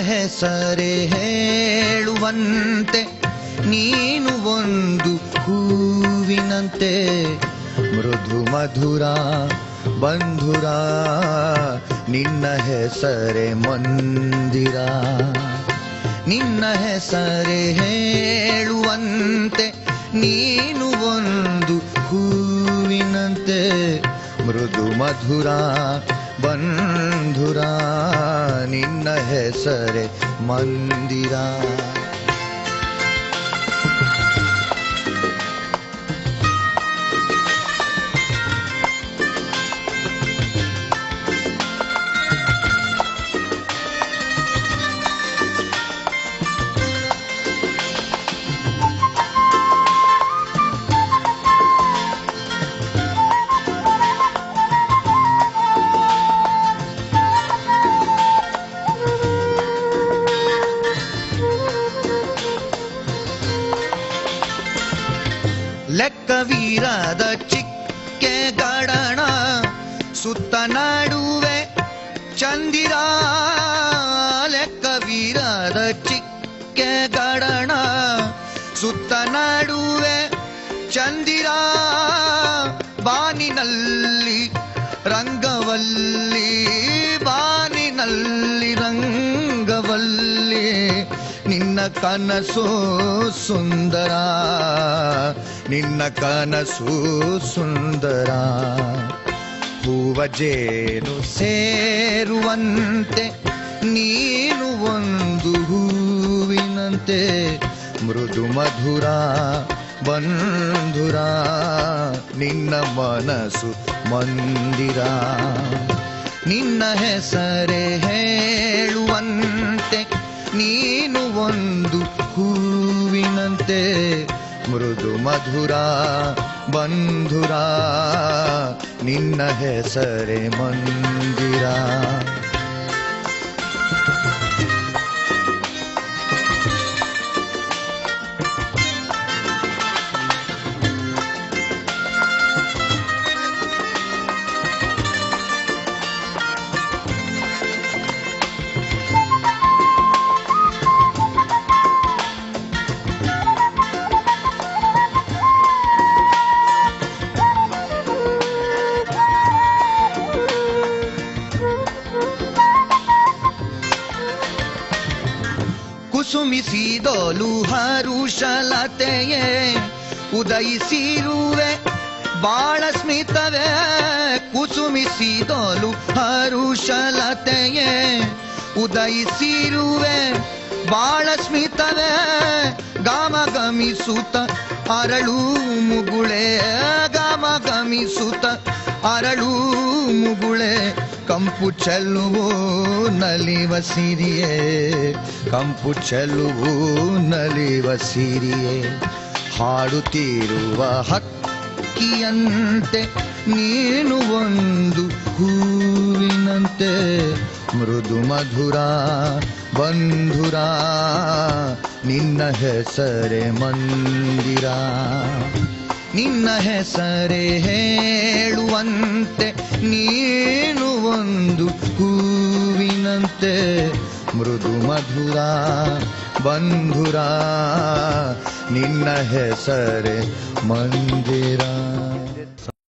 ಹೆಸರೇ ಹೇಳುವಂತೆ, ನೀನು ಒಂದು ಹೂವಿನಂತೆ. ಮೃದು ಮಧುರ ಬಂಧುರ, ನಿನ್ನ ಹೆಸರೇ ಮಂದಿರ. ನಿನ್ನ ಹೆಸರೇ ಹೇಳುವಂತೆ, ನೀನು ಒಂದು ಹೂವಿನಂತೆ. ಮೃದು ಮಧುರ बन्धुरा निन्न हे सरे मन्दिरा ಲೆಕ್ಕವೀರದ ಚಿಕ್ಕೆ ಗಡಣ ಸುತ್ತ ನಡುವೆ ಚಂದಿರ. ಲೆಕ್ಕವೀರದ ಚಿಕ್ಕೆ ಗಡಣ ಸುತ್ತ ನಡುವೆ ಚಂದಿರ. ಬಾನಿನಲ್ಲಿ ರಂಗವಲ್ಲಿ ಬಾನಿನಲ್ಲಿ ರಂಗವಲ್ಲಿ ನಿನ್ನ ಕನಸು ಸುಂದರ. ನಿನ್ನ ಕನಸು ಸುಂದರ ಹೂವ ಜೇನು ಸೇರುವಂತೆ ನೀನು ಒಂದು ಹೂವಿನಂತೆ, ಮೃದು ಮಧುರ ಬಂಧುರ, ನಿನ್ನ ಮನಸ್ಸು ಮಂದಿರ. ನಿನ್ನ ಹೆಸರೇ ಹೇಳುವಂತೆ ನೀನು ಒಂದು ಹೂವಿನಂತೆ ಮೃದು ಮಧುರ ಬಂಧುರ ನಿನ್ನ ಹೆಸರೇ ಮಂದಿರ ಕುಸುಮಿಸಿದೋಲು ಹರುಷಲತೆಯೇ. ಉದಯಿಸಿರುವೆ ಬಾಳ ಸ್ಮಿತವೇ. ಕುಸುಮಿಸಿದೋಲು ಹರುಷಲತೆಯೇ. ಉದಯಿಸಿರುವೆ ಬಾಳ ಸ್ಮಿತವೇ. ಗಾಮ ಗಮಿಸುತ್ತ ಅರಳು ಮುಗುಳೆ. ಗಾಮ ಗಮಿಸುತ್ತ ಅರಳು ಮುಗುಳೆ. ಕಂಪು ಚೆಲ್ಲುವು ನಲಿವ ಸಿರಿಯೇ. ಕಂಪು ಚೆಲ್ಲುವು ನಲಿವ ಸಿರಿಯೇ. ಹಾಡುತ್ತಿರುವ ಹಕ್ಕಿಯಂತೆ ನೀನು ಒಂದು ಹೂವಿನಂತೆ. ಮೃದು ಮಧುರ ಬಂಧುರ, ನಿನ್ನ ಹೆಸರೆ ಮಂದಿರ. ನಿನ್ನ ಹೆಸರೆ ಹೇಳುವಂತೆ ಒಂದು ಹೂವಿನಂತೆ ಮೃದು ಮಧುರ ಬಂಧುರ ನಿನ್ನ ಹೆಸರೇ ಮಂದಿರ